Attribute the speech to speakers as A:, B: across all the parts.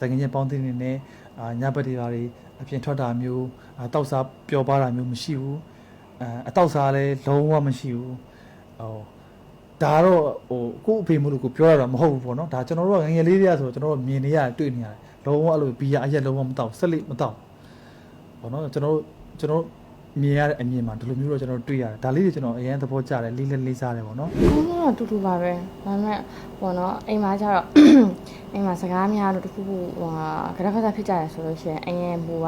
A: တကယ်ချင်းပေါင်းသင်းနေနဲ့အာညဘက်တွေပါတွေအပြင်ထွက်တာမျိုးအာတောက်စားပျော်ပါတာမျိုးမရှိဘူးအဲအတောက်စားလည်းလုံးဝမရှိဘူးဟိုဒါတော့ဟိုကို့အဖေမို့လို့ကိုပြောရတာမဟုတ်ဘူးပေါ့နော်ဒါကျွန်တော်တို့ကငယ်ငယ်လေးတွေကဆိုကျွန်တော်တို့မြင်နေရတယ်တွေ့နေရတယ်လုံးဝအဲ့လိုဘီယာအရက်လုံးဝမတောက်ဆက်လက်မတောက်ပေါ့နော်ကျွန်တော်တို့ကျွန်တော်တို့ မြင်ရတဲ့အမြင်မှာဒီလိုမျိုးတော့ကျွန်တော်တို့တွေ့ရတယ်ဒါလေးတွေကျွန်တော်အရင်သဘောကျတယ်လေးလေးလေးစားတယ်ပေါ့နော်။
B: ကိုကတော့တူတူပါပဲ။ဒါပေမဲ့ပေါ့နော်အိမ်မှာကျတော့အိမ်မှာစကားများလို့တခုခုဟိုဟာကြက်ဖက်ဖက်ဖြစ်ကြတယ်ဆိုလို့ရှိရင်အငယ်မူက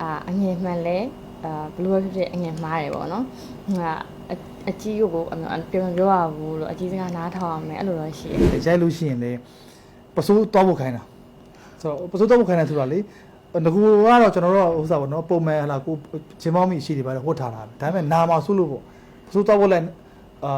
B: အာအငယ်မှန်လဲအာဘလူးပဲဖြစ်ဖြစ်အငယ်မှားတယ်ပေါ့နော်။ဟိုကအအကြီးကိုအပြောပြောပြောရဘူးလို့အကြီးစကားနားထောင်အောင်မယ်အဲ့လိုတော့ရှိတယ်
A: ရိုက်လို့ရှိရင်လေပစိုးတောက်ဖို့ခိုင်းတာဆိုတော့ပစိုးတောက်ဖို့ခိုင်းတယ်ဆိုတာလေ ငကူကတော့ကျွန်တော်တို့ဥစ္စာပေါ့နော်ပုံမှန်ဟလာကိုချင်းမောင်းမိရှိတယ်ပါလေဝတ်ထားတာပဲဒါပေမဲ့နာမှာဆုလို့ပေါ့ပစိုးတောက်ဖို့လည်းအာ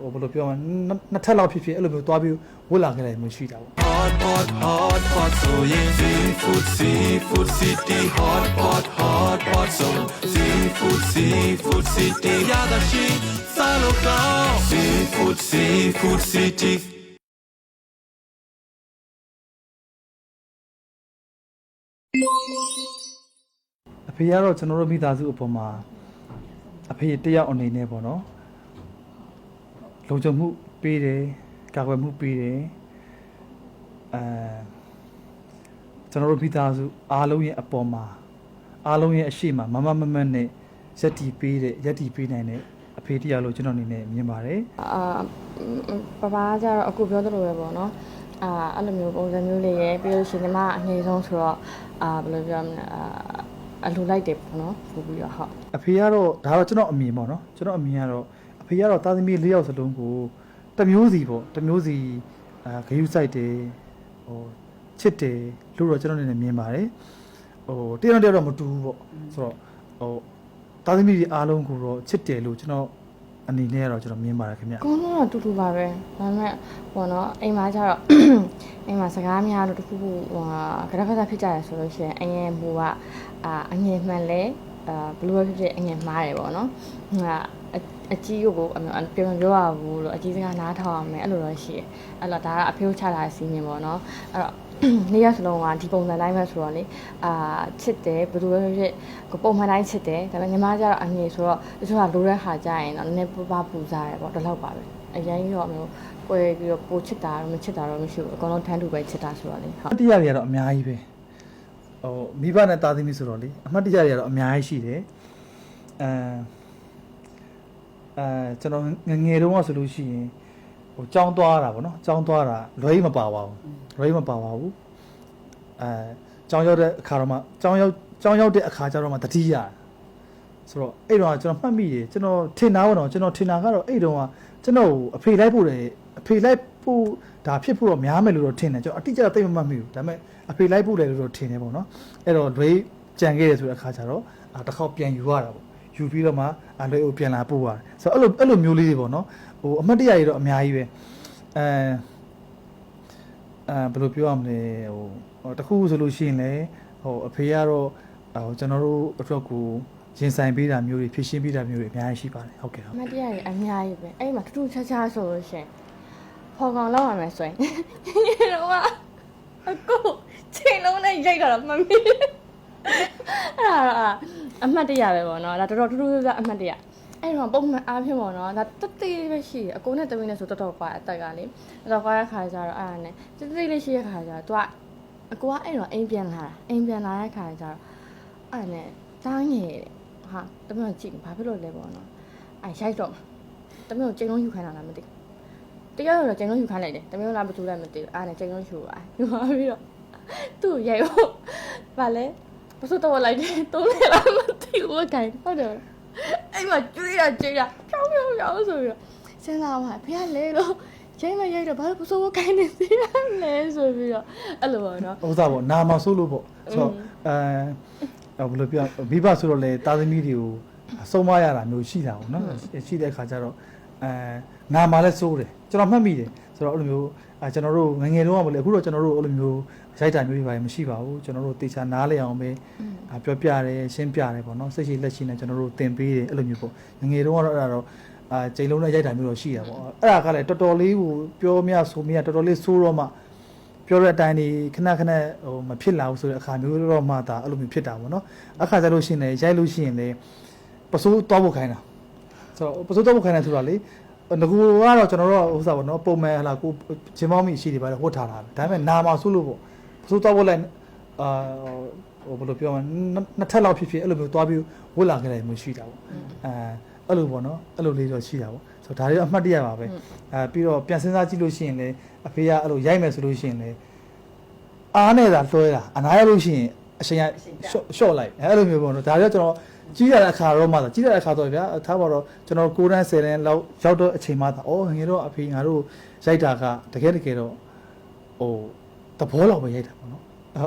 A: ဟိုဘယ်လိုပြောမလဲနှစ်နှစ်ထပ်လောက်ဖြစ်ဖြစ်အဲ့လိုမျိုးသွားပြီးဝတ်လာခဲ့တယ်မျိုးရှိတာပေါ့
C: Hot pot hot pot ဆိုရင် seafood seafood city hot pot hot pot ဆို seafood seafood city ရတာရှိစားလို့ကောင်း seafood seafood city
A: အဖေကတော့ကျွန်တော်တို့မိသားစုအပေါ်မှာအဖေတယောက်အနေနဲ့ပေါ့နော်လုံခြုံမှုပေးတယ်ကာကွယ်မှုပေးတယ်အဲကျွန်တော်တို့မိသားစုအားလုံးရဲ့အပေါ်မှာအားလုံးရဲ့အရှိမမမမမနဲ့ရက်တီပေးတဲ့ရက်တီပေးနိုင်တဲ့အဖေတယောက်လို့ကျွန်တော်အနေနဲ့မြင်ပါတယ်
B: အာပပကကျတော့အခုပြောသလိုပဲပေါ့နော် အာအဲ့လိုမျိုးပုံစံမျိုးလေးရယ်ပြီးလို့ရှိရင်ညီမအငယ်ဆုံးဆိုတော့အာဘယ်လိုပြောမလဲအာအလူလိုက်တယ်ပေါ့နော်ပို့ပြီးတော့ဟုတ်
A: အဖေကတော့ဒါတော့ကျွန်တော်အမြင်ပေါ့နော်ကျွန်တော်အမြင်ကတော့အဖေကတော့သားသမီး၄ယောက်စလုံးကိုတစ်မျိုးစီပေါ့တစ်မျိုးစီအာဂယုစိုက်တယ်ဟိုချစ်တယ်လို့တော့ကျွန်တော်အနေနဲ့မြင်ပါတယ်ဟိုတယောက်တစ်ယောက်တော့မတူဘူးပေါ့ဆိုတော့ဟိုသားသမီးတွေအားလုံးကိုတော့ချစ်တယ်လို့ကျွန်တော် အနေနဲ့ကတော့ကျွန်တော်မြင်ပါတယ်ခင်ဗျ
B: ကိုကတော့တူတူပါပဲဒါပေမဲ့ပေါ့နော်အိမ်မှာကျတော့အိမ်မှာစကားများလို့တခုခုဟိုဟာကြက်ဖက်ဖက်ဖြစ်ကြတယ်ဆိုလို့ရှိရင်အငယ်မူကအာအငယ်မှန်လဲအာဘလူးပဲဖြစ်ဖြစ်အငယ်မှားတယ်ပေါ့နော်ဟိုကအအကြီးကိုအပြောပြောပြောရဘူးလို့အကြီးစကားနားထောင်အောင်မယ်အဲ့လိုတော့ရှိတယ်အဲ့တော့ဒါကအဖေကိုချလာတဲ့စီးမြင်ပေါ့နော်အဲ့တော့ နေ့ရက်စလုံးကဒီပုံစံတိုင်းပဲဆိုတော့လေအာချစ်တယ်ဘယ်လိုပဲဖြစ်ဖြစ်ပုံမှန်တိုင်းချစ်တယ်ဒါပေမဲ့ညီမကျတော့အငယ်ဆိုတော့တချို့ကလိုတဲ့ဟာကြရင်တော့နည်းနည်းပပပူစားတယ်ပေါ့ဒီလောက်ပါပဲအရင်ကတော့မျိုးကွယ်ပြီးတော့ပိုချစ်တာတော့မချစ်တာတော့မရှိဘူးအကောင်လုံးထမ်းတူပဲချစ်တာဆိုတော့လေဟုတ်
A: အမတ်တရတွေကတော့အများကြီးပဲဟိုမိဘနဲ့သားသမီးဆိုတော့လေအမတ်တရတွေကတော့အများကြီးရှိတယ်အဲအဲကျွန်တော်ငယ်ငယ်တုန်းကဆိုလို့ရှိရင် ဟိုကြောင်းသွားတာဗောနော်ကြောင်းသွားတာလွယ်မပါပါဘူးလွယ်မပါပါဘူးအဲကြောင်းရောက်တဲ့အခါတော့မှကြောင်းရောက်ကြောင်းရောက်တဲ့အခါကျတော့မှတတိယဆိုတော့အဲ့တော့ကျွန်တော်မှတ်မိတယ်ကျွန်တော်ထင်တာကတော့ကျွန်တော်ထင်တာကတော့အဲ့တုန်းကကျွန်တော်အဖေလိုက်ဖို့တယ်အဖေလိုက်ဖို့ဒါဖြစ်ဖို့တော့များမယ်လို့တော့ထင်တယ်ကျွန်တော်အတိအကျသိမမှတ်မိဘူးဒါပေမဲ့အဖေလိုက်ဖို့တယ်လို့တော့ထင်တယ်ပေါ့နော်အဲ့တော့လွေးကြံခဲ့တယ်ဆိုတဲ့အခါကျတော့အာတစ်ခေါက်ပြန်ယူရတာပေါ့ ယူပြီးတော့မှအလွေးကိုပြန်လာပို့ရတယ်ဆိုတော့အဲ့လိုအဲ့လိုမျိုးလေးတွေပေါ့နော်ဟိုအမတ်တရတွေတော့အများကြီးပဲအဲအဲဘယ်လိုပြောရမလဲဟိုဟိုတခုဆိုလို့ရှိရင်လည်းဟိုအဖေကတော့ဟိုကျွန်တော်တို့အတွက်ကိုရင်ဆိုင်ပေးတာမျိုးတွေဖြည့်ရှင်းပေးတာမျိုးတွေအများကြီးရှိပါတယ်ဟုတ်ကဲ့ဟုတ်
B: အမတ်တရားတွေအများကြီးပဲအဲ့ဒီမှာထူးထူးခြားခြားဆိုလို့ရှရင်ဖော်ကောင်လောက်ရမယ်ဆိုရင်တော့အခုချိန်လုံးနဲ့ရိုက်တာတော့မမီအဲ့ဒါတော့ အမှတ်တရပဲပေါ့နော်ဒါတော်တော်ထူးထူးခြားခြားအမှတ်တရအဲ့တော့ပုံမှန်အားဖြင့်ပေါ့နော်ဒါတသေးပဲရှိတယ်အကိုနဲ့တမင်းနဲ့ဆိုတော်တော်ကွာအသက်ကလေတော်တော်ကွာတဲ့ခါကျတော့အဲ့ဒါနဲ့တသေးလေးရှိတဲ့ခါကျတော့ तू ကအကိုကအဲ့တော့အိမ်ပြန်လာတာအိမ်ပြန်လာတဲ့ခါကျတော့အဲ့ဒါနဲ့တားငယ်တယ်ဟာတမန်ကြည့်ဘာဖြစ်လို့လဲပေါ့နော်အဲ့ရိုက်တော့မှာတမန်ကိုချိန်လုံးယူခိုင်းတာလားမသိဘူးတရားတော့ချိန်လုံးယူခိုင်းလိုက်တယ်တမန်ကလားမတူလိုက်မသိဘူးအဲ့ဒါနဲ့ချိန်လုံးယူပါယူပါပြီးတော့သူ့ကိုရိုက်ဖို့ဗာလဲ ဘယ်ဆိုတော့လိုက်တယ်တုံးလေလားမသိဘူးခိုင်းဟုတ်တယ်အဲ့မှာကျွေးရကျွေးရဖြောင်းဖြောင်းဖြောင်းဆိုပြီးတော့စဉ်းစားမှဖေကလဲလို့ရိုက်မရိုက်တော့ဘာလို့ဘဆိုးခိုင်းနေသေးလဲဆိုပြီးတော့အဲ့လိုပေါ့နော်
A: ဥစ္စာပေါ့နာမဆိုးလို့ပေါ့ဆိုတော့အဲဘယ်လိုပြောမိဘဆိုတော့လေတာသမီတွေကိုအဆုံးမရတာမျိုးရှိတာပေါ့နော်ရှိတဲ့အခါကျတော့အဲနာမလည်းစိုးတယ်ကျွန်တော်မှတ်မိတယ်ဆိုတော့အဲ့လိုမျိုး အဲကျွန်တော်တို့ငယ်ငယ်တုန်းကမလဲအခုတော့ကျွန်တော်တို့အဲ့လိုမျိုးရိုက်တာမျိုးတွေပါမရှိပါဘူးကျွန်တော်တို့တေချာနားလည်အောင်ပဲပြောပြတယ်ရှင်းပြတယ်ပေါ့နော်စိတ်ရှိလက်ရှိနဲ့ကျွန်တော်တို့သင်ပေးတယ်အဲ့လိုမျိုးပေါ့ငယ်ငယ်တုန်းကတော့အဲ့ဒါတော့အာချိန်လုံးနဲ့ရိုက်တာမျိုးတော့ရှိတာပေါ့အဲ့ဒါကလည်းတော်တော်လေးကိုပြောမြဆိုမြတော်တော်လေးစိုးတော့မှပြောတဲ့အတိုင်းဒီခဏခဏဟိုမဖြစ်လာဘူးဆိုတဲ့အခါမျိုးတော့မှဒါအဲ့လိုမျိုးဖြစ်တာပေါ့နော်အခါကျလို့ရှိရင်လည်းရိုက်လို့ရှိရင်လည်းပစိုးတောက်ဖို့ခိုင်းတာဆိုတော့ပစိုးတောက်ဖို့ခိုင်းတယ်ဆိုတော့လေ ငကူကတော့ကျွန်တော်တို့ဥစ္စာပေါ့နော်ပုံမှန်ဟလာကိုဂျင်မောင်းမိရှိတယ်ပါလေဝတ်ထားတာပဲဒါပေမဲ့နာမှာဆုလို့ပေါ့ပစိုးတောက်ဖို့လိုက်အာဟိုဘယ်လိုပြောမလဲနှစ်ထပ်လောက်ဖြစ်ဖြစ်အဲ့လိုမျိုးသွားပြီးဝတ်လာခဲ့တယ်မျိုးရှိတာပေါ့အဲအဲ့လိုပေါ့နော်အဲ့လိုလေးတော့ရှိတာပေါ့ဆိုတော့ဒါတွေအမှတ်တရပါပဲအဲပြီးတော့ပြန်စဉ်းစားကြည့်လို့ရှိရင်လည်းအဖေကအဲ့လိုရိုက်မယ်ဆိုလို့ရှိရင်လည်းအားနဲ့သာလွှဲတာအနားရလို့ရှိရင်အချိန်ကရှော့ရှော့လိုက်အဲ့လိုမျိုးပေါ့နော်ဒါတော့ကျွန်တော် ကြီးရတဲ့အခါတော့မှသာကြီးရတဲ့အခါတော့ဗျာထားပါတော့ကျွန်တော်9တန်း10တန်းလောက်ရောက်တော့အချိန်မှသာအော်ငယ်တော့အဖေငါတို့ရိုက်တာကတကယ်တကယ်တော့ဟိုသဘောလောက်ပဲရိုက်တာပေါ့နော်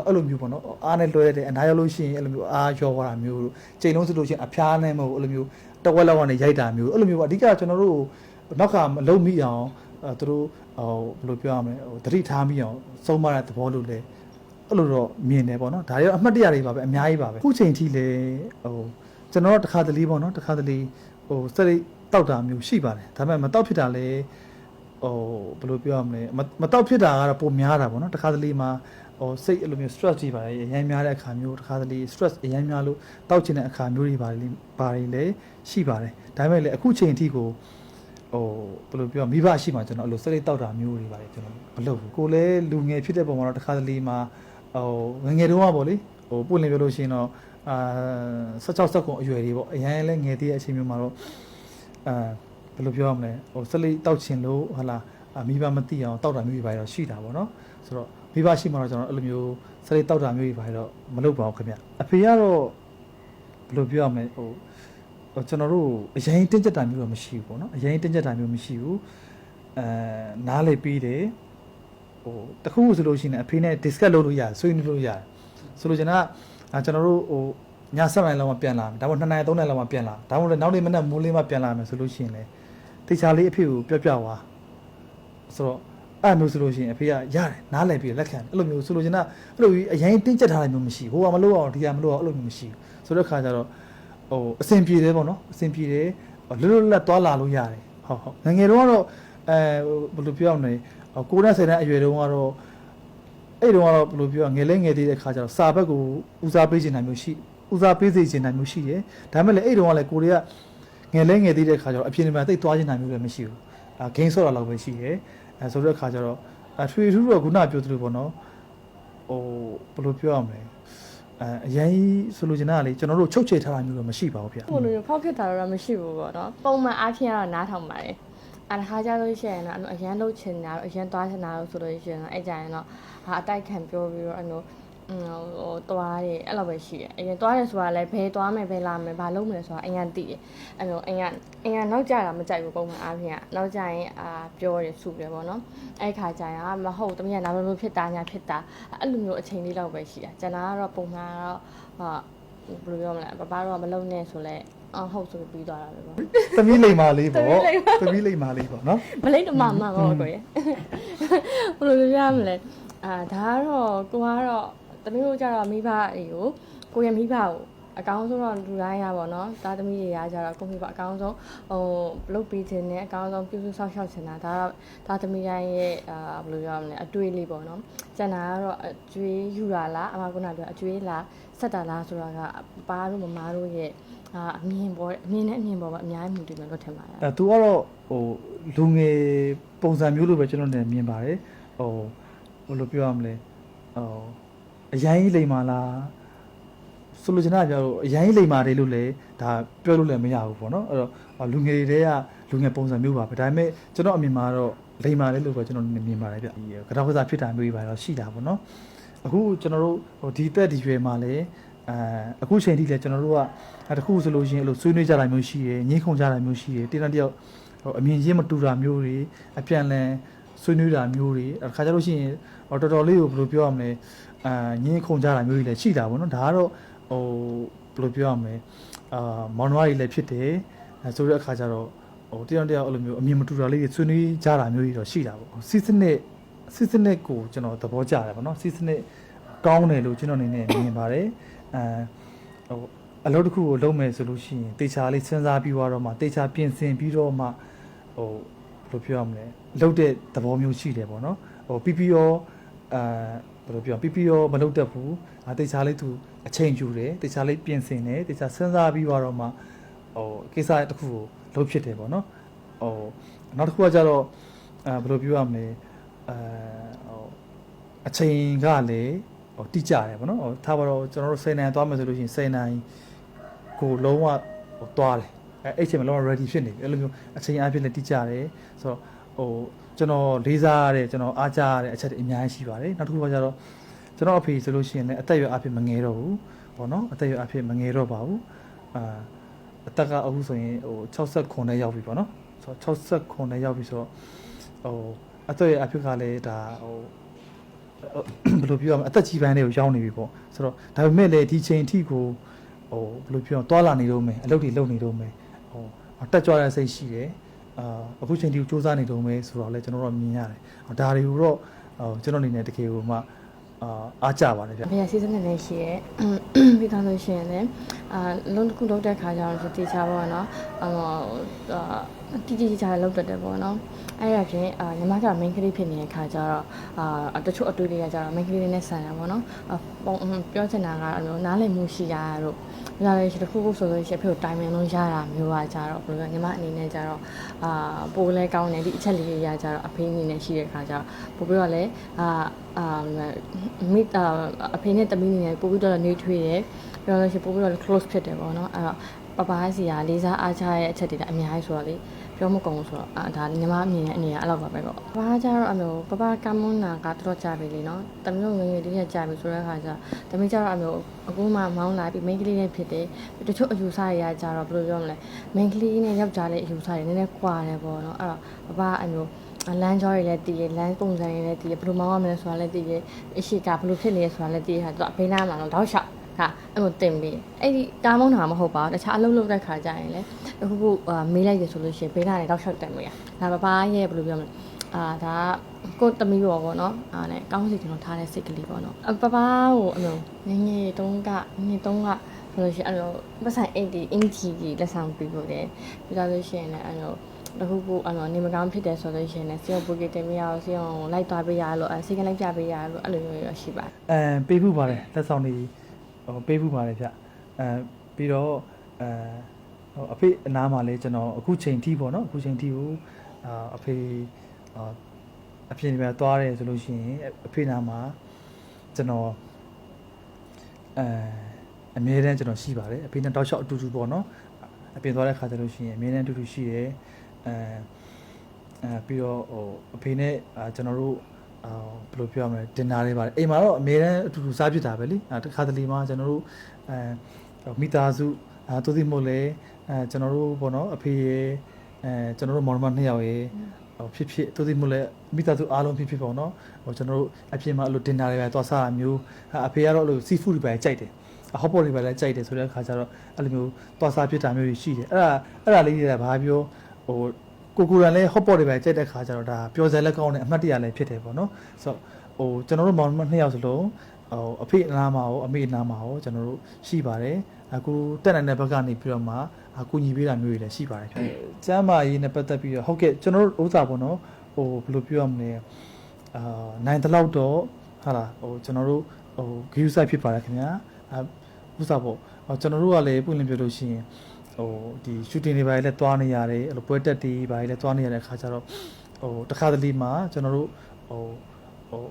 A: အဲ့လိုမျိုးပေါ့နော်အားနဲ့လွှဲတဲ့အနားရလို့ရှိရင်အဲ့လိုမျိုးအားရောသွားတာမျိုးတို့ချိန်လုံးစလို့ရှိရင်အဖျားနဲ့မဟုတ်အဲ့လိုမျိုးတဝက်လောက်ကနေရိုက်တာမျိုးအဲ့လိုမျိုးပေါ့အဓိကကျွန်တော်တို့နောက်ကမလုံးမိအောင်အဲသူတို့ဟိုဘယ်လိုပြောရမလဲဟိုတတိထားမိအောင်စုံမတဲ့သဘောလို့လဲအဲ့လိုတော့မြင်တယ်ပေါ့နော်ဒါတွေတော့အမှတ်တရတွေပါပဲအများကြီးပါပဲအခုချိန်ထိလေဟို ကျွန်တော်တို့တစ်ခါတလေပေါ့နော်တစ်ခါတလေဟိုစရိတ်တောက်တာမျိုးရှိပါတယ်ဒါပေမဲ့မတောက်ဖြစ်တာလေဟိုဘယ်လိုပြောရမလဲမမတောက်ဖြစ်တာကတော့ပုံများတာပေါ့နော်တစ်ခါတလေမှာဟိုစိတ်အဲ့လိုမျိုး stress ကြီးပါတယ်အရင်များတဲ့အခါမျိုးတစ်ခါတလေ stress အရင်များလို့တောက်ချင်တဲ့အခါမျိုးတွေပါတယ်ပါတယ်လေရှိပါတယ်ဒါပေမဲ့လေအခုချိန်ထိကိုဟိုဘယ်လိုပြောမိဘရှိမှကျွန်တော်အဲ့လိုစရိတ်တောက်တာမျိုးတွေပါတယ်ကျွန်တော်မလုပ်ဘူးကိုလည်းလူငယ်ဖြစ်တဲ့ပုံမှာတော့တစ်ခါတလေမှာဟိုငယ်ငယ်တုန်းကပေါ့လေ ဟိုပွင့်လင်းပြောလို့ရှိရင်တော့အာ16 17အရွယ်တွေပေါ့အရင်လည်းငယ်သေးတဲ့အချိန်မျိုးမှာတော့အာဘယ်လိုပြောရမလဲဟိုစရိတ်တောက်ချင်လို့ဟာလာအာမိဘမသိအောင်တောက်တာမျိုးတွေပါတော့ရှိတာပေါ့နော်ဆိုတော့မိဘရှိမှတော့ကျွန်တော်အဲ့လိုမျိုးစရိတ်တောက်တာမျိုးတွေပါတော့မလုပ်ပါဘူးခင်ဗျအဖေကတော့ဘယ်လိုပြောရမလဲဟိုဟိုကျွန်တော်တို့အရင်တင်းကျပ်တာမျိုးတော့မရှိဘူးပေါ့နော်အရင်တင်းကျပ်တာမျိုးမရှိဘူးအဲနားလေပြီးတယ်ဟိုတခုခုဆိုလို့ရှိရင်အဖေနဲ့ discuss လုပ်လို့ရတယ်ဆွေးနွေးလို့ရတယ် ဆိုလို့ကျွန်တော်ကအာကျွန်တော်တို့ဟိုည7နိုင်လောက်မှပြန်လာမယ်ဒါမှမဟုတ်2နိုင်3နိုင်လောက်မှပြန်လာဒါမှမဟုတ်လည်းနောက်နေ့မနက်မိုးလေးမှပြန်လာမယ်ဆိုလို့ရှိရင်လေတေချာလေးအဖေကိုပြောပြသွားဆိုတော့အဲ့မျိုးဆိုလို့ရှိရင်အဖေကရတယ်နားလည်ပြီးလက်ခံတယ်အဲ့လိုမျိုးဆိုလို့ကျွန်တော်အဲ့လိုကြီးအရင်တင်းကျပ်ထားတယ်မျိုးမရှိဘူးဟိုကမလို့အောင်ဒီကမလို့အောင်အဲ့လိုမျိုးမရှိဘူးဆိုတော့ခါကျတော့ဟိုအဆင်ပြေတယ်ပေါ့နော်အဆင်ပြေတယ်လွတ်လွတ်လပ်လပ်သွားလာလို့ရတယ်ဟုတ်ဟုတ်ငယ်ငယ်တုန်းကတော့အဲဘယ်လိုပြောရမလဲကိုရဆယ်တန်းအရွယ်တုန်းကတော့ အဲ့တုန်းကတော့ဘယ်လိုပြောရငယ်လဲငယ်သေးတဲ့ခါကျတော့စာဘက်ကိုဦးစားပေးခြင်းနိုင်မျိုးရှိဦးစားပေးစေခြင်းနိုင်မျိုးရှိတယ်ဒါပေမဲ့လည်းအဲ့တုန်းကလည်းကိုရီးယားငယ်လဲငယ်သေးတဲ့ခါကျတော့အပြင်မှာတိတ်သွားခြင်းနိုင်မျိုးလည်းမရှိဘူးအာဂိမ်းဆော့တာလောက်ပဲရှိတယ်အဲဆိုတဲ့ခါကျတော့အထွေထူးတော့ခုနပြောသလိုပေါ့နော်ဟိုဘယ်လိုပြောရမလဲအဲအရင်ဆိုလိုချင်တာကလေကျွန်တော်တို့ချုပ်ချယ်ထားတာမျိုးတော့မရှိပါဘူးဗျ
B: ဘလိုမျိုးဖောက်ဖြစ်တာတော့မရှိဘူးပေါ့နော်ပုံမှန်အားဖြင့်ကတော့နားထောင်ပါတယ် အားတစ်ခါကြလို့ရှိရင်တော့အဲ့လိုအရန်လှုပ်ချင်တာတော့အရန်သွားချင်တာလို့ဆိုလို့ရှိရင်တော့အဲ့ကြရင်တော့ဟာအတိုက်ခံပြောပြီးတော့အဲ့လိုဟိုဟိုသွားတယ်အဲ့လိုပဲရှိတယ်အရင်သွားတယ်ဆိုတာလည်းဘယ်သွားမယ်ဘယ်လာမယ်ဘာလုပ်မယ်ဆိုတာအရင်သိတယ်အဲ့လိုအရင်အရင်နောက်ကြတာမကြိုက်ဘူးပုံမှန်အားဖြင့်ကနောက်ကြရင်အာပြောတယ်စုတယ်ပေါ့နော်အဲ့ခါကျရင်အာမဟုတ်တမီးကနာမလို့ဖြစ်တာညာဖြစ်တာအဲ့လိုမျိုးအချိန်လေးလောက်ပဲရှိတာကျန်တာကတော့ပုံမှန်ကတော့ဟာဘယ်လိုပြောမလဲပပတော့မလုံနဲ့ဆိုလဲ အဟုတ်ဆိုပြီးသွားတာပဲပေါ့
A: သမီးလိမ္မာလေးပေါ့
B: သမီးလိမ္မာ
A: သမီးလိမ္မာလေးပေါ့နော်
B: မလိမ့်တမမှန်တော့ကိုရဘယ်လိုပြောရမလဲအာဒါကတော့ကိုကတော့တမီးတို့ကြတော့မိဘတွေကိုကိုရမိဘကိုအကောင်းဆုံးတော့လူတိုင်းရပါတော့တာသမီးတွေကကြတော့ကိုမိဘအကောင်းဆုံးဟိုလုပ်ပြီးခြင်းနဲ့အကောင်းဆုံးပြုစုဆောက်ရှောက်ချင်တာဒါတော့တာသမီးတိုင်းရဲ့အာဘယ်လိုပြောရမလဲအတွေ့လေးပေါ့နော်ကျန်တာကတော့အကျွေးယူတာလားအမကနာပြောအကျွေးလားဆက်တာလားဆိုတာကပါတို့မမားတို့ရဲ့ အာအမြင်ပေါ်အမြင်နဲ့အမြင်ပေါ်မှာအများကြီးမြင်တွေ့မယ်လို့ထင်ပါတယ်
A: အဲသူကတော့ဟိုလူငယ်ပုံစံမျိုးလိုပဲကျွန်တော်လည်းမြင်ပါတယ်ဟိုဘယ်လိုပြောရမလဲဟိုအရင်ကြီးလိမ္မာလားဆိုလိုချင်တာပြောလို့အရင်ကြီးလိမ္မာတယ်လို့လည်းဒါပြောလို့လည်းမရဘူးပေါ့နော်အဲ့တော့လူငယ်တွေတဲကလူငယ်ပုံစံမျိုးပါပဲဒါပေမဲ့ကျွန်တော်အမြင်မှာတော့လိမ္မာတယ်လို့ပဲကျွန်တော်မြင်ပါတယ်ဗျဒီကတော့ကစားဖြစ်တာမျိုးတွေပါတော့ရှိတာပေါ့နော်အခုကျွန်တော်တို့ဟိုဒီသက်ဒီရွယ်မှာလည်း အဲအခုချိန်ထိလည်းကျွန်တော်တို့ကအဲတခုဆိုလို့ရှိရင်အဲ့လိုဆွေးနွေးကြတာမျိုးရှိတယ်ငင်းခုန်ကြတာမျိုးရှိတယ်တင်းတယောက်ဟိုအမြင်ချင်းမတူတာမျိုးတွေအပြန်လန်ဆွေးနွေးတာမျိုးတွေအခါကျလို့ရှိရင်ဟိုတော်တော်လေးကိုဘယ်လိုပြောရမလဲအာညင်းခုန်ကြတာမျိုးတွေလည်းရှိတာပေါ့နော်ဒါကတော့ဟိုဘယ်လိုပြောရမလဲအာမောင်နှမတွေလည်းဖြစ်တယ်အဲဆိုတဲ့အခါကျတော့ဟိုတယောက်တယောက်အဲ့လိုမျိုးအမြင်မတူတာလေးတွေဆွေးနွေးကြတာမျိုးတွေတော့ရှိတာပေါ့စီစနစ်စီစနစ်ကိုကျွန်တော်သဘောကျတယ်ပေါ့နော်စီစနစ်ကောင်းတယ်လို့ကျွန်တော်အနေနဲ့မြင်ပါတယ် အဲဟိုအလုပ်တစ်ခုကိုလုပ်မယ်ဆိုလို့ရှိရင်တေချာလေးစဉ်းစားပြီးတော့မှတေချာပြင်ဆင်ပြီးတော့မှဟိုဘယ်လိုပြောရမလဲလှုပ်တဲ့သဘောမျိုးရှိတယ်ပေါ့နော်ဟို PPO အအဲဘယ်လိုပြောပြပြရောမလုပ်တတ်ဘူးအာတေချာလေးသူအချိန်ယူတယ်တေချာလေးပြင်ဆင်တယ်တေချာစဉ်းစားပြီးတော့မှဟိုကိစ္စတစ်ခုကိုလုပ်ဖြစ်တယ်ပေါ့နော်ဟိုနောက်တစ်ခုကကြတော့အဲဘယ်လိုပြောရမလဲအဲဟိုအချိန်ကလည်း ဟိုတိကျတယ်ပေါ့နော်ဟိုထားပါတော့ကျွန်တော်တို့10နိုင်သွားမယ်ဆိုလို့ရှိရင်10နိုင်ကိုလုံးဝဟိုသွားတယ်အဲအဲ့အချိန်မှာလုံးဝ ready ဖြစ်နေပြီအဲ့လိုမျိုးအချိန်အားဖြင့်လည်းတိကျတယ်ဆိုတော့ဟိုကျွန်တော်လေးစားရတဲ့ကျွန်တော်အားကြရတဲ့အချက်တွေအများကြီးရှိပါတယ်နောက်တစ်ခုကကြတော့ကျွန်တော်အဖေဆိုလို့ရှိရင်လည်းအသက်အရွယ်အားဖြင့်မငယ်တော့ဘူးပေါ့နော်အသက်အရွယ်အားဖြင့်မငယ်တော့ပါဘူးအာအသက်ကအခုဆိုရင်ဟို69နဲ့ရောက်ပြီပေါ့နော်ဆိုတော့69နဲ့ရောက်ပြီဆိုတော့ဟိုအသက်အရွယ်အားဖြင့်ကလည်းဒါဟို ဘယ်လိုပြောရမလဲအသက်ကြီးပိုင်းတွေကိုရောက်နေပြီပေါ့ဆိုတော့ဒါပေမဲ့လည်းဒီချိန်အထိကိုဟိုဘယ်လိုပြောရမလဲတွာလာနေတော့မယ်အလုပ်တွေလုပ်နေတော့မယ်ဟိုတက်ကြွတဲ့စိတ်ရှိတယ်အာအခုချိန်ထိစူးစမ်းနေတော့မယ်ဆိုတော့လည်းကျွန်တော်တို့မြင်ရတယ်ဟိုဒါတွေကိုတော့ဟိုကျွန်တော်အနေနဲ့တကယ်ကိုမှအာအားကြပါတယ်ဗျ
B: အဖေကစီးစနစ်နဲ့ရှိရဲပြီးသားလို့ရှိရင်လည်းအာလုံးတစ်ခုလုံးတဲ့ခါကျတော့တေချာပေါ့နော်အ မောတီတီချာလောက်တတ်တယ်ပေါ့နော်အဲ့ဒါဖြင့်အာညီမက main ကလေးဖြစ်နေတဲ့ခါကျတော့အာတချို့အတွေ့တွေကကျတော့ main ကလေးနဲ့ဆန်တယ်ပေါ့နော်ပုံပြောချင်တာကတော့မျိုးနားလည်မှုရှိရတို့ဒါလည်းရှိတစ်ခုခုဆိုလို့ရှိရင်ဖေကိုတိုင်မင်လုံးရတာမျိုးอ่ะကြတော့ဘယ်လိုလဲညီမအနေနဲ့ကြတော့အာပိုလဲကောင်းတယ်ဒီအချက်လေးတွေရကြတော့အဖေအနေနဲ့ရှိတဲ့ခါကျတော့ပိုပြီးတော့လည်းအာအာမိတာအဖေနဲ့တမီးအနေနဲ့ပိုပြီးတော့နေထွေးတယ်ပြောလို့ရှိရင်ပိုပြီးတော့ close ဖြစ်တယ်ပေါ့နော်အဲ့တော့ပပစီကလေးစားအားချရဲ့အချက်တွေလည်းအများကြီးဆိုတော့လေ ပြောမကုန်ဘူးဆိုတော့အာဒါညီမအမြင်နဲ့အနေနဲ့အဲ့လောက်ပါပဲပေါ့ပပကျတော့အမျိုးပပကမွန်းနာကတော်တော်ကြာပြီလေနော်တမီးတို့ငယ်ငယ်လေးနဲ့ကြာပြီဆိုတဲ့ခါကျတမီးကျတော့အမျိုးအခုမှမောင်းလာပြီး main ကလေးနဲ့ဖြစ်တယ်တချို့အယူဆတွေရကြတော့ဘယ်လိုပြောမလဲ main ကလေးနဲ့ယောက်ျားလေးအယူဆတွေနည်းနည်းကွာတယ်ပေါ့နော်အဲ့တော့ပပအမျိုးလမ်းကြောတွေလည်းတည်ရလမ်းပုံစံတွေလည်းတည်ရဘယ်လိုမောင်းရမလဲဆိုတာလည်းတည်ရအရှိကဘယ်လိုဖြစ်နေရဆိုတာလည်းတည်ရဟာသူအဖေးနားမှာတော့တောက်လျှောက် ဟာအဲ့လိုတင်ပြီးအဲ့ဒီတားမုန်းတာမဟုတ်ပါဘူးတခြားအလုပ်လုပ်တဲ့ခါကျရင်လည်းအခုခုမေးလိုက်ရဆိုလို့ရှိရင်ဘေးနားနဲ့တောက်လျှောက်တင်လို့ရဒါပပရဲ့ဘယ်လိုပြောမလဲအာဒါကိုတမီးပေါ့ဗောနော်အာနဲ့ကောင်းစီကျွန်တော်ထားတဲ့စိတ်ကလေးပေါ့နော်အပပကိုအမျိုးငငယ်တုံးကငငယ်တုံးကဆိုလို့ရှိရင်အဲ့လိုပတ်ဆိုင်အိတ်ဒီအင်ဂျီကြီးလက်ဆောင်ပြီးဖို့တယ်ပြီးတော့လို့ရှိရင်လည်းအဲ့လိုတခုခုအဲ့လိုနေမကောင်းဖြစ်တယ်ဆိုလို့ရှိရင်လည်းစီယုံပူကတင်မရအောင်စီယုံလိုက်သွားပေးရလို့အဲစီကလိုက်ပြပေးရလို့အဲ့လိုမျိုးရရှိပါတယ်
A: အဲပေးဖို့ပါတယ်လက်ဆောင်တွေဟို ပေးဖို့ပါတယ်ဗျအဲပြီးတော့အဲဟိုအဖေအနားမှာလဲကျွန်တော်အခုချိန်ထိပေါ့နော်အခုချိန်ထိကိုအာအဖေအာအပြင်ပြန်သွားတယ်ဆိုလို့ရှိရင်အဖေနားမှာကျွန်တော်အဲအမြဲတမ်းကျွန်တော်ရှိပါတယ်အဖေနဲ့တောက်လျှောက်အတူတူပေါ့နော်အပြင်သွားတဲ့ခါကျလို့ရှိရင်အမြဲတမ်းအတူတူရှိတယ်အဲအဲပြီးတော့ဟိုအဖေနဲ့အာကျွန်တော်တို့အာ ဘယ်လိုပြောရမလဲဒင်နာတွေပါတယ်အိမ်မှာတော့အများတန်းအတူတူစားဖြစ်တာပဲလေအဲတခါတလေမှာကျွန်တော်တို့အဲမိသားစုအာတိုးသိမဟုတ်လေအဲကျွန်တော်တို့ဘောနော်အဖေရဲ့အဲကျွန်တော်တို့မော်ရမနှစ်ယောက်ရဲ့ဟိုဖြစ်ဖြစ်တိုးသိမဟုတ်လေမိသားစုအားလုံးဖြစ်ဖြစ်ပေါ့နော်ဟိုကျွန်တော်တို့အပြင်မှာအဲ့လိုဒင်နာတွေပဲသွားစားတာမျိုးအဲအဖေကတော့အဲ့လိုစီဖူးတွေပဲကြိုက်တယ်ဟော့ပေါ်တွေပဲလည်းကြိုက်တယ်ဆိုတဲ့အခါကျတော့အဲ့လိုမျိုးသွားစားဖြစ်တာမျိုးတွေရှိတယ်အဲ့ဒါအဲ့ဒါလေးတွေကဘာပြောဟို ကိုကိုရန်လည်းဟော့ပေါ့တွေပဲကြိုက်တဲ့ခါကျတော့ဒါပျော်စရာလက်ကောင်းတဲ့အမှတ်တရလည်းဖြစ်တယ်ပေါ့နော်ဆိုတော့ဟိုကျွန်တော်တို့မောင်နှမနှစ်ယောက်စလုံးဟိုအဖေအနားမှာရောအမေအနားမှာရောကျွန်တော်တို့ရှိပါတယ်အခုတက်နိုင်တဲ့ဘက်ကနေပြီးတော့မှအခုညီပေးတာမျိုးတွေလည်းရှိပါတယ်ခင်ဗျကျမ်းမာရေးနဲ့ပတ်သက်ပြီးတော့ဟုတ်ကဲ့ကျွန်တော်တို့ဥစ္စာပေါ့နော်ဟိုဘယ်လိုပြောရမလဲအာနိုင်တဲ့လောက်တော့ဟာလားဟိုကျွန်တော်တို့ဟိုဂယူဆိုင်ဖြစ်ပါတယ်ခင်ဗျာအာဥစ္စာပေါ့ဟိုကျွန်တော်တို့ကလည်းပွင့်လင်းပြောလို့ရှိရင် ဟိုဒီ shooting တွေပါလည်းတွားနေရတယ်အဲ့လိုပွဲတက်တွေပါလည်းတွားနေရတဲ့အခါကျတော့ဟိုတခါတလေမှာကျွန်တော်တို့ဟိုဟို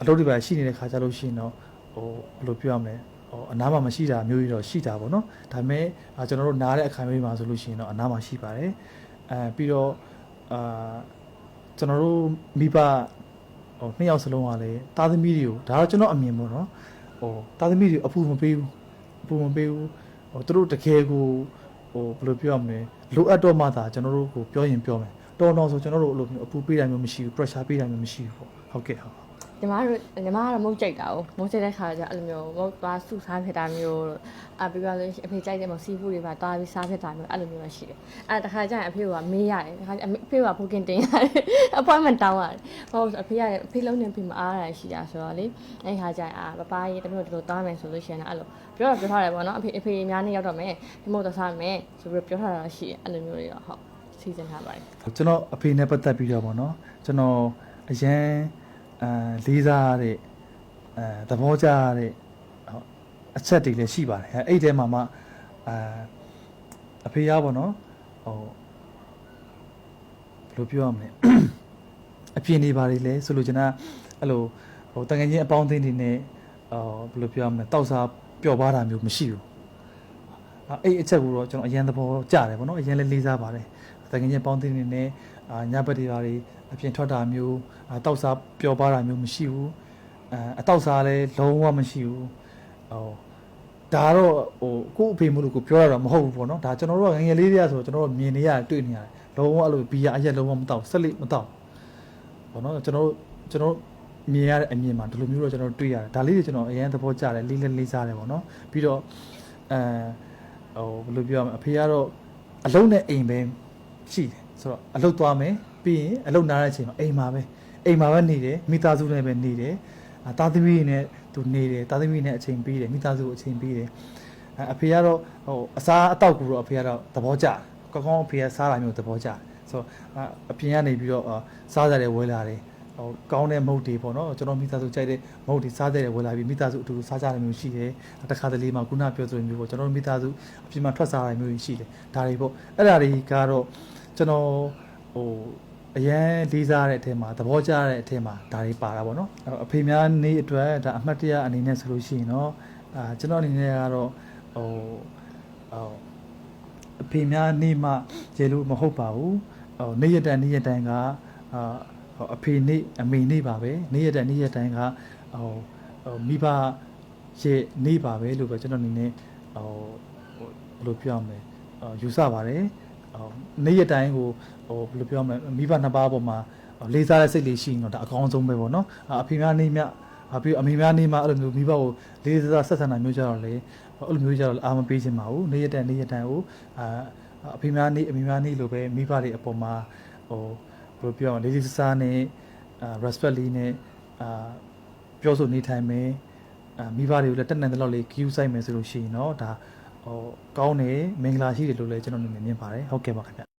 A: အလုပ်တွေပါရှိနေတဲ့ခါကျလို့ရှိရင်တော့ဟိုဘယ်လိုပြောရမလဲဟိုအနားမှာမရှိတာမျိုးကြီးတော့ရှိတာပေါ့နော်ဒါပေမဲ့အာကျွန်တော်တို့နားတဲ့အခါမျိုးမှာဆိုလို့ရှိရင်တော့အနားမှာရှိပါတယ်အဲပြီးတော့အာကျွန်တော်တို့မိဘဟိုနှစ်ယောက်စလုံးကလည်းသားသမီးတွေကိုဒါတော့ကျွန်တော်အမြင်ပေါ့နော်ဟိုသားသမီးတွေအပူမပေးဘူးအပူမပေးဘူး ဟိုသူတို့တကယ်ကိုဟိုဘယ်လိုပြောရမလဲလိုအပ်တော့မှသာကျွန်တော်တို့ကိုပြောရင်ပြောမယ်တော်တော်ဆိုကျွန်တော်တို့အဲ့လိုမျိုးအပူပေးတာမျိုးမရှိဘူး pressure ပေးတာမျိုးမရှိဘူးပေါ့ဟုတ်ကဲ့ဟုတ်
B: ညီမတို့ညီမကတော့မုတ်ကြိုက်တာ哦မုတ်ကြိုက်တဲ့ခါကျအဲ့လိုမျိုးမုတ်သွားစုစားဖြစ်တာမျိုးတို့အပြီးပါလို့အဖေကြိုက်တဲ့မစီးဖူးတွေပါသွားပြီးစားဖြစ်တာမျိုးအဲ့လိုမျိုးရှိတယ်အဲ့တခါကျရင်အဖေကမေးရတယ်တခါကျအဖေကဘုကင်တင်ရတယ် appointment တောင်းရတယ်ဟုတ်အဖေရတယ်အဖေလုံးနေပြီမအားရရှိတာဆိုတော့လေအဲ့ခါကျရင်အာပပကြီးတမီးတို့သွားမယ်ဆိုလို့ရှိရင်အဲ့လိုပြောတော့ပြောထားတယ်ပေါ့နော်အဖေအဖေများနေရောက်တော့မယ်ဒီမို့တော့စားမယ်ဆိုပြီးပြောထားတာရှိတယ်အဲ့လိုမျိုးတွေတော့ဟုတ်စီစဉ်ထားပါတယ်
A: ကျွန်တော်အဖေနဲ့ပတ်သက်ပြီးတော့ပေါ့နော်ကျွန်တော်အရန် အဲလေးစားရတဲ့အဲသဘောကျရတဲ့ဟုတ်အချက်တွေလည်းရှိပါတယ်အဲအဲ့ဒီထဲမှာမှအာအဖေရပါတော့ဟိုဘယ်လိုပြောရမလဲအပြင်နေပါလေလဲဆိုလို့ကျွန်တော်အဲ့လိုဟိုတန်ငယ်ချင်းအပေါင်းအသင်းတွေနဲ့အော်ဘယ်လိုပြောရမလဲတောက်စားပျော်ပါတာမျိုးမရှိဘူးအဲ့အဲ့အချက်ကိုတော့ကျွန်တော်အရင်သဘောကျတယ်ဗောနော်အရင်လည်းလေးစားပါတယ် တန်ငယ်ချင်းအပေါင်းအသင်းတွေနဲ့အာညဘက်တွေပါတွေအပြင်ထွက်တာမျိုးအာတောက်စားပျော်ပါတာမျိုးမရှိဘူးအဲအတောက်စားလည်းလုံးဝမရှိဘူးဟိုဒါတော့ဟိုကို့အဖေမို့လို့ကိုပြောရတာမဟုတ်ဘူးဗောနော်ဒါကျွန်တော်တို့ကငယ်ငယ်လေးတွေကဆိုကျွန်တော်တို့မြင်နေရတယ်တွေ့နေရတယ်လုံးဝအဲ့လိုဘီယာအရက်လုံးဝမတောက်ဆက်လက်မတောက်ဘောနော်ကျွန်တော်တို့ကျွန်တော်တို့မြင်ရတဲ့အမြင်မှာဒီလိုမျိုးတော့ကျွန်တော်တို့တွေ့ရတယ်ဒါလေးတွေကျွန်တော်အရင်သဘောကျတယ်လေးလေးလေးစားတယ်ပေါ့နော်ပြီးတော့အဲဟိုဘယ်လိုပြောရမလဲအဖေကတော့အလုံးနဲ့အိမ်ပဲ ရှိတယ်ဆိုတော့အလုပ်သွားမယ်ပြီးရင်အလုပ်နားတဲ့အချိန်မှာအိမ်မှာပဲအိမ်မှာပဲနေတယ်မိသားစုနဲ့ပဲနေတယ်အာတာသမီးနဲ့သူနေတယ်တာသမီးနဲ့အချိန်ပေးတယ်မိသားစုကိုအချိန်ပေးတယ်အဲအဖေကတော့ဟိုအစားအတော့ကိုတော့အဖေကတော့သဘောကျတယ်ကောင်းကောင်းအဖေကစားတာမျိုးသဘောကျတယ်ဆိုတော့အာအပြင်ကနေပြီးတော့အာစားကြတယ်ဝဲလာတယ်ဟိုကောင်းတဲ့မုတ်တွေပေါ့နော်ကျွန်တော်မိသားစုကြိုက်တဲ့မုတ်တွေစားတဲ့ဝယ်လာပြီးမိသားစုအတူတူစားကြတယ်မျိုးရှိတယ်တစ်ခါတလေမှခုနပြောဆိုမျိုးပေါ့ကျွန်တော်တို့မိသားစုအပြင်မှာထွက်စားတယ်မျိုးရှိတယ်ဒါတွေပေါ့အဲ့ဒါတွေကတော့ ကျွန်တော်ဟိုအရန်လေးစားတဲ့အထက်မှာသဘောကျတဲ့အထက်မှာဒါတွေပါတာပေါ့နော်အဲ့တော့အဖေများနေအတွက်ဒါအမှတ်တရအနေနဲ့ဆိုလို့ရှိရင်တော့အာကျွန်တော်အနေနဲ့ကတော့ဟိုဟိုအဖေများနေမှရေလို့မဟုတ်ပါဘူးဟိုနေ့ရက်တန်နေ့ရက်တန်ကအာဟိုအဖေနေအမေနေပါပဲနေ့ရက်တန်နေ့ရက်တန်ကဟိုဟိုမိဘရဲ့နေပါပဲလို့ပဲကျွန်တော်အနေနဲ့ဟိုဟိုဘယ်လိုပြောရမလဲဟိုယူဆပါတယ်ဟို နေ့ရက်တိုင်းကိုဟိုဘယ်လိုပြောရမလဲမိဘနှစ်ပါးပေါ်မှာဟိုလေးစားတဲ့စိတ်လေးရှိရင်တော့ဒါအကောင်းဆုံးပဲပေါ့နော်အာအဖေများနေမြအပြီးအမေများနေမှာအဲ့လိုမျိုးမိဘကိုလေးစားဆက်ဆံတာမျိုးကြတော့လေအဲ့လိုမျိုးကြတော့အာမပေးချင်ပါဘူးနေ့ရက်တန်နေ့ရက်တန်ကိုအာအဖေများနေအမေများနေလို့ပဲမိဘတွေအပေါ်မှာဟိုဘယ်လိုပြောရမလဲလေးလေးစားစားနဲ့အာ respect လေးနဲ့အာပြောဆိုနေထိုင်မယ်အာမိဘတွေကိုလည်းတက်နိုင်တဲ့လောက်လေး queue ဆိုင်မယ်ဆိုလို့ရှိရင်တော့ဒါ ဟိုကောင်းတယ်မင်္ဂလာရှိတယ်လို့လည်းကျွန်တော်အနေနဲ့မြင်ပါတယ်ဟုတ်ကဲ့ပါခင်ဗျ